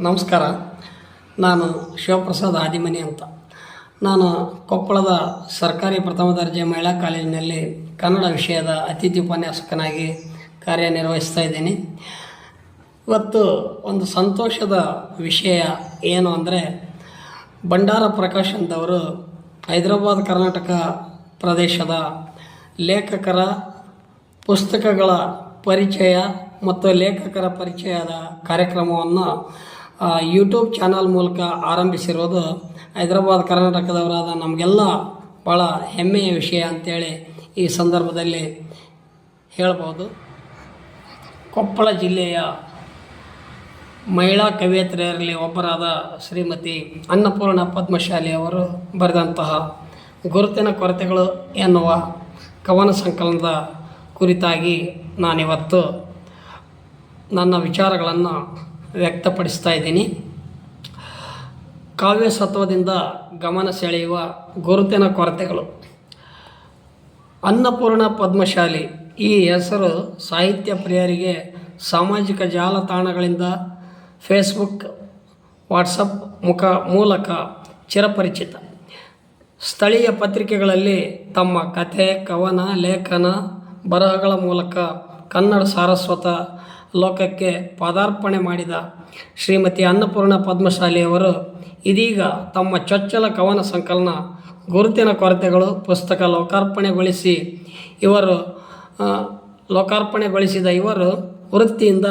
ನಮಸ್ಕಾರ. ನಾನು ಶಿವಪ್ರಸಾದ್ ಆದಿಮನಿ ಅಂತ. ನಾನು ಕೊಪ್ಪಳದ ಸರ್ಕಾರಿ ಪ್ರಥಮ ದರ್ಜೆ ಮಹಿಳಾ ಕಾಲೇಜಿನಲ್ಲಿ ಕನ್ನಡ ವಿಷಯದ ಅತಿಥಿ ಉಪನ್ಯಾಸಕನಾಗಿ ಕಾರ್ಯನಿರ್ವಹಿಸ್ತಾ ಇದ್ದೀನಿ. ಇವತ್ತು ಒಂದು ಸಂತೋಷದ ವಿಷಯ ಏನು ಅಂದರೆ, ಭಂಡಾರ ಪ್ರಕಾಶ್ ಅಂತವರು ಹೈದರಾಬಾದ್ ಕರ್ನಾಟಕ ಪ್ರದೇಶದ ಲೇಖಕರ ಪುಸ್ತಕಗಳ ಪರಿಚಯ ಮತ್ತು ಲೇಖಕರ ಪರಿಚಯದ ಕಾರ್ಯಕ್ರಮವನ್ನು ಯೂಟ್ಯೂಬ್ ಚಾನಲ್ ಮೂಲಕ ಆರಂಭಿಸಿರೋದು ಹೈದರಾಬಾದ್ ಕರ್ನಾಟಕದವರಾದ ನಮಗೆಲ್ಲ ಭಾಳ ಹೆಮ್ಮೆಯ ವಿಷಯ ಅಂತೇಳಿ ಈ ಸಂದರ್ಭದಲ್ಲಿ ಹೇಳ್ಬೋದು. ಕೊಪ್ಪಳ ಜಿಲ್ಲೆಯ ಮಹಿಳಾ ಕವಿಯತ್ರಿಯರಲ್ಲಿ ಒಬ್ಬರಾದ ಶ್ರೀಮತಿ ಅನ್ನಪೂರ್ಣ ಪದ್ಮಶಾಲಿ ಅವರು ಬರೆದಂತಹ ಗುರುತಿನ ಕೊರತೆಗಳು ಎನ್ನುವ ಕವನ ಸಂಕಲನದ ಕುರಿತಾಗಿ ನಾನಿವತ್ತು ನನ್ನ ವಿಚಾರಗಳನ್ನು ವ್ಯಕ್ತಪಡಿಸ್ತಾ ಇದ್ದೀನಿ. ಕಾವ್ಯ ಸತ್ವದಿಂದ ಗಮನ ಸೆಳೆಯುವ ಗುರುತಿನ ಕೊರತೆಗಳು. ಅನ್ನಪೂರ್ಣ ಪದ್ಮಶಾಲಿ ಈ ಹೆಸರು ಸಾಹಿತ್ಯ ಪ್ರಿಯರಿಗೆ ಸಾಮಾಜಿಕ ಜಾಲತಾಣಗಳಿಂದ ಫೇಸ್ಬುಕ್, ವಾಟ್ಸಪ್ ಮುಖ ಮೂಲಕ ಚಿರಪರಿಚಿತ. ಸ್ಥಳೀಯ ಪತ್ರಿಕೆಗಳಲ್ಲಿ ತಮ್ಮ ಕಥೆ, ಕವನ, ಲೇಖನ ಬರಹಗಳ ಮೂಲಕ ಕನ್ನಡ ಸಾರಸ್ವತ ಲೋಕಕ್ಕೆ ಪಾದಾರ್ಪಣೆ ಮಾಡಿದ ಶ್ರೀಮತಿ ಅನ್ನಪೂರ್ಣ ಪದ್ಮಶಾಲಿಯವರು ಇದೀಗ ತಮ್ಮ ಚೊಚ್ಚಲ ಕವನ ಸಂಕಲನ ಗುರುತಿನ ಕೊರತೆಗಳು ಪುಸ್ತಕ ಲೋಕಾರ್ಪಣೆಗೊಳಿಸಿ ಇವರು ಲೋಕಾರ್ಪಣೆಗೊಳಿಸಿದ ಇವರು ವೃತ್ತಿಯಿಂದ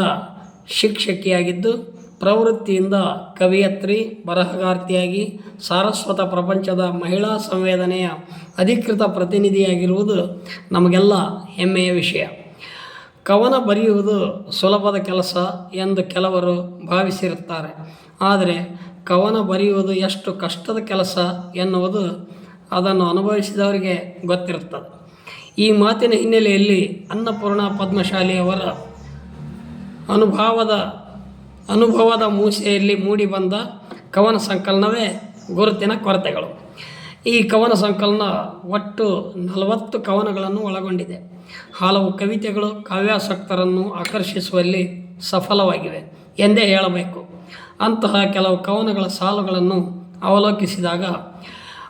ಶಿಕ್ಷಕಿಯಾಗಿದ್ದು, ಪ್ರವೃತ್ತಿಯಿಂದ ಕವಿಯತ್ರಿ, ಬರಹಗಾರ್ತಿಯಾಗಿ ಸಾರಸ್ವತ ಪ್ರಪಂಚದ ಮಹಿಳಾ ಸಂವೇದನೆಯ ಅಧಿಕೃತ ಪ್ರತಿನಿಧಿಯಾಗಿರುವುದು ನಮಗೆಲ್ಲ ಹೆಮ್ಮೆಯ ವಿಷಯ. ಕವನ ಬರೆಯುವುದು ಸುಲಭದ ಕೆಲಸ ಎಂದು ಕೆಲವರು ಭಾವಿಸಿರುತ್ತಾರೆ. ಆದರೆ ಕವನ ಬರೆಯುವುದು ಎಷ್ಟು ಕಷ್ಟದ ಕೆಲಸ ಎನ್ನುವುದು ಅದನ್ನು ಅನುಭವಿಸಿದವರಿಗೆ ಗೊತ್ತಿರುತ್ತದೆ. ಈ ಮಾತಿನ ಹಿನ್ನೆಲೆಯಲ್ಲಿ ಅನ್ನಪೂರ್ಣ ಪದ್ಮಶಾಲಿಯವರ ಅನುಭವದ ಅನುಭವದ ಮೂಸೆಯಲ್ಲಿ ಮೂಡಿಬಂದ ಕವನ ಸಂಕಲನವೇ ಗುರುತಿನ ಕೊರತೆಗಳು. ಈ ಕವನ ಸಂಕಲನ ಒಟ್ಟು ನಲವತ್ತು ಕವನಗಳನ್ನು ಒಳಗೊಂಡಿದೆ. ಹಲವು ಕವಿತೆಗಳು ಕಾವ್ಯಾಸಕ್ತರನ್ನು ಆಕರ್ಷಿಸುವಲ್ಲಿ ಸಫಲವಾಗಿವೆ ಎಂದೇ ಹೇಳಬೇಕು. ಅಂತಹ ಕೆಲವು ಕವನಗಳ ಸಾಲುಗಳನ್ನು ಅವಲೋಕಿಸಿದಾಗ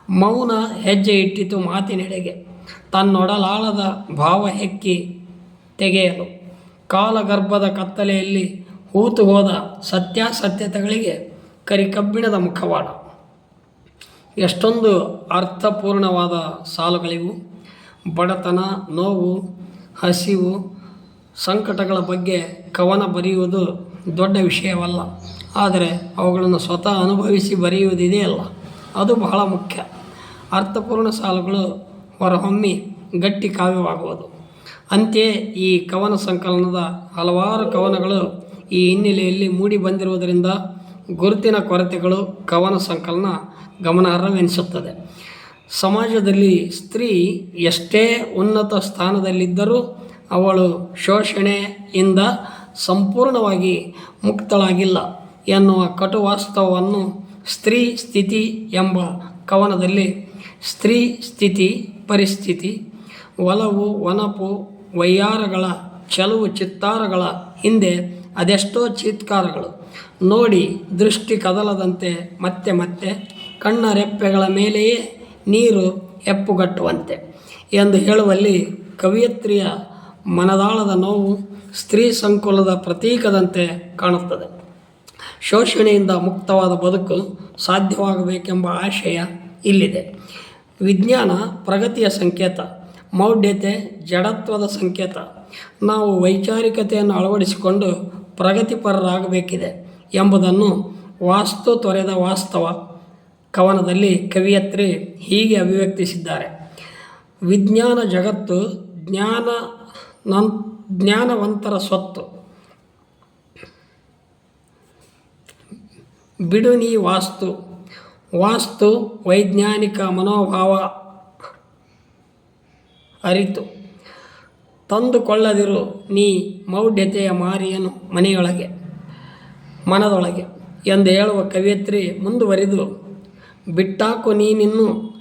ಮೌನ ಹೆಜ್ಜೆ ಇಟ್ಟಿತು ಮಾತಿನೆಡೆಗೆ. ತನ್ನೊಡಲಾಳದ ಭಾವ ಹೆಕ್ಕಿ ತೆಗೆಯಲು. ಕಾಲಗರ್ಭದ ಕತ್ತಲೆಯಲ್ಲಿ ಹೂತು ಹೋದ ಸತ್ಯಾಸತ್ಯತೆಗಳಿಗೆ ಕರಿಕಬ್ಬಿಣದ ಮುಖವಾಡ. ಎಷ್ಟೊಂದು ಅರ್ಥಪೂರ್ಣವಾದ ಸಾಲುಗಳಿವು. ಬಡತನ, ನೋವು, ಹಸಿವು, ಸಂಕಟಗಳ ಬಗ್ಗೆ ಕವನ ಬರೆಯುವುದು ದೊಡ್ಡ ವಿಷಯವಲ್ಲ. ಆದರೆ ಅವುಗಳನ್ನು ಸ್ವತಃ ಅನುಭವಿಸಿ ಬರೆಯುವುದಿದೆಯಲ್ಲ ಅದು ಬಹಳ ಮುಖ್ಯ. ಅರ್ಥಪೂರ್ಣ ಸಾಲುಗಳು ಹೊರಹೊಮ್ಮಿ ಗಟ್ಟಿ ಕಾವ್ಯವಾಗುವುದು. ಅಂತೆಯೇ ಈ ಕವನ ಸಂಕಲನದ ಹಲವಾರು ಕವನಗಳು ಈ ಹಿನ್ನೆಲೆಯಲ್ಲಿ ಮೂಡಿ ಬಂದಿರುವುದರಿಂದ ಗುರುತಿನ ಕೊರತೆಗಳು ಕವನ ಸಂಕಲನ ಗಮನಾರ್ಹವೆನಿಸುತ್ತದೆ. ಸಮಾಜದಲ್ಲಿ ಸ್ತ್ರೀ ಎಷ್ಟೇ ಉನ್ನತ ಸ್ಥಾನದಲ್ಲಿದ್ದರೂ ಅವಳು ಶೋಷಣೆಯಿಂದ ಸಂಪೂರ್ಣವಾಗಿ ಮುಕ್ತಳಾಗಿಲ್ಲ ಎನ್ನುವ ಕಟು ವಾಸ್ತವವನ್ನು ಸ್ತ್ರೀ ಸ್ಥಿತಿ ಎಂಬ ಕವನದಲ್ಲಿ ಸ್ತ್ರೀ ಸ್ಥಿತಿ ಪರಿಸ್ಥಿತಿ, ಒಲವು, ಒನಪು, ವೈಯಾರಗಳ, ಚಲುವು, ಚಿತ್ತಾರಗಳ ಹಿಂದೆ ಅದೆಷ್ಟೋ ಚೀತ್ಕಾರಗಳು. ನೋಡಿ ದೃಷ್ಟಿ ಕದಲದಂತೆ ಮತ್ತೆ ಮತ್ತೆ ಕಣ್ಣ ರೆಪ್ಪೆಗಳ ಮೇಲೆಯೇ ನೀರು ಎಪ್ಪುಗಟ್ಟುವಂತೆ ಎಂದು ಹೇಳುವಲ್ಲಿ ಕವಿಯತ್ರಿಯ ಮನದಾಳದ ನೋವು ಸ್ತ್ರೀ ಸಂಕುಲದ ಪ್ರತೀಕದಂತೆ ಕಾಣುತ್ತದೆ. ಶೋಷಣೆಯಿಂದ ಮುಕ್ತವಾದ ಬದುಕು ಸಾಧ್ಯವಾಗಬೇಕೆಂಬ ಆಶಯ ಇಲ್ಲಿದೆ. ವಿಜ್ಞಾನ ಪ್ರಗತಿಯ ಸಂಕೇತ, ಮೌಢ್ಯತೆ ಜಡತ್ವದ ಸಂಕೇತ. ನಾವು ವೈಚಾರಿಕತೆಯನ್ನು ಅಳವಡಿಸಿಕೊಂಡು ಪ್ರಗತಿಪರರಾಗಬೇಕಿದೆ. ಎಂಬುದನ್ನು ವಾಸ್ತು ತೊರೆದ ವಾಸ್ತವ ಕವನದಲ್ಲಿ ಕವಿಯತ್ರಿ ಹೀಗೆ ಅಭಿವ್ಯಕ್ತಿಸಿದ್ದಾರೆ. ವಿಜ್ಞಾನ ಜಗತ್ತು ಜ್ಞಾನ ನನ್ ಜ್ಞಾನವಂತರ ಸ್ವತ್ತು. ಬಿಡು ನೀ ವಾಸ್ತು. ವಾಸ್ತು ವೈಜ್ಞಾನಿಕ ಮನೋಭಾವ ಅರಿತು. ತಂದುಕೊಳ್ಳದಿರು ನೀ ಮೌಢ್ಯತೆಯ ಮಾರಿಯನು ಮನೆಯೊಳಗೆ. ಮನದೊಳಗೆ ಎಂದು ಹೇಳುವ ಕವಿಯತ್ರಿ ಮುಂದುವರಿದು, ಬಿಟ್ಟಾಕು ನೀನಿನ್ನು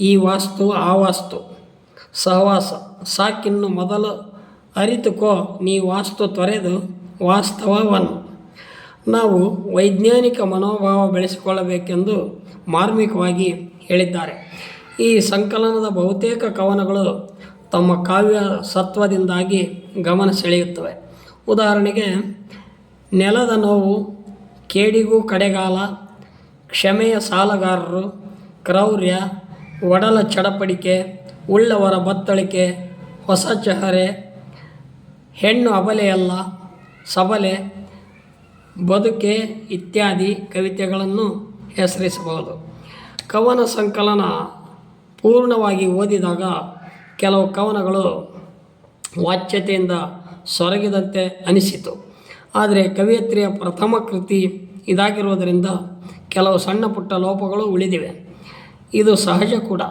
ಈ ವಾಸ್ತು, ಆ ವಾಸ್ತು. ಸಹವಾಸ, ಸಾಕಿನ್ನು ಮೊದಲು ಅರಿತುಕೋ, ನೀ ವಾಸ್ತು ತೊರೆದು ವಾಸ್ತವವನ್ನು ನಾವು ವೈಜ್ಞಾನಿಕ ಮನೋಭಾವ ಬೆಳೆಸಿಕೊಳ್ಳಬೇಕೆಂದು ಮಾರ್ಮಿಕವಾಗಿ ಹೇಳಿದ್ದಾರೆ. ಈ ಸಂಕಲನದ ಬಹುತೇಕ ಕವನಗಳು ತಮ್ಮ ಕಾವ್ಯ ಸತ್ವದಿಂದಾಗಿ ಗಮನ ಸೆಳೆಯುತ್ತವೆ. ಉದಾಹರಣೆಗೆ ನೆಲದ ನೋವು, ಕೇಡಿಗೂ ಕಡೆಗಾಲ, ಕ್ಷಮೆಯ ಸಾಲಗಾರರು, ಕ್ರೌರ್ಯ, ಒಡಲ ಚಡಪಡಿಕೆ, ಉಳ್ಳವರ ಬತ್ತಳಿಕೆ, ಹೊಸ ಚಹರೆ, ಹೆಣ್ಣು ಅಬಲೆಯಲ್ಲ, ಸಬಲೆ, ಬದುಕೆ ಇತ್ಯಾದಿ ಕವಿತೆಗಳನ್ನು ಹೆಸರಿಸಬಹುದು. ಕವನ ಸಂಕಲನ ಪೂರ್ಣವಾಗಿ ಓದಿದಾಗ ಕೆಲವು ಕವನಗಳು ವಾಚ್ಯತೆಯಿಂದ ಸೊರಗಿದಂತೆ ಅನಿಸಿತು. ಆದರೆ ಕವಿಯತ್ರಿಯ ಪ್ರಥಮ ಕೃತಿ ಇದಾಗಿರುವುದರಿಂದ ಕೆಲವು ಸಣ್ಣ ಪುಟ್ಟ ಲೋಪಗಳು ಉಳಿದಿವೆ. ಇದು ಸಹಜ ಕೂಡ.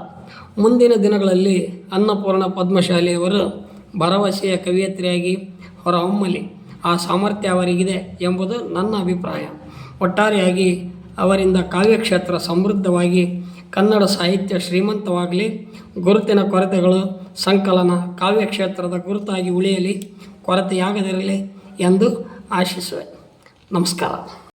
ಮುಂದಿನ ದಿನಗಳಲ್ಲಿ ಅನ್ನಪೂರ್ಣ ಪದ್ಮಶಾಲಿಯವರು ಭರವಸೆಯ ಕವಿಯತ್ರಿಯಾಗಿ ಹೊರಹೊಮ್ಮಲಿ. ಆ ಸಾಮರ್ಥ್ಯ ಅವರಿಗಿದೆ ಎಂಬುದು ನನ್ನ ಅಭಿಪ್ರಾಯ. ಒಟ್ಟಾರೆಯಾಗಿ ಅವರಿಂದ ಕಾವ್ಯಕ್ಷೇತ್ರ ಸಮೃದ್ಧವಾಗಿ ಕನ್ನಡ ಸಾಹಿತ್ಯ ಶ್ರೀಮಂತವಾಗಲಿ, ಗುರುತಿನ ಕೊರತೆಗಳು ಸಂಕಲನ ಕಾವ್ಯಕ್ಷೇತ್ರದ ಗುರುತಾಗಿ ಉಳಿಯಲಿ, ಕೊರತೆಯಾಗದಿರಲಿ ಎಂದು ಆಶಿಸುವೆ ನಮಸ್ಕಾರ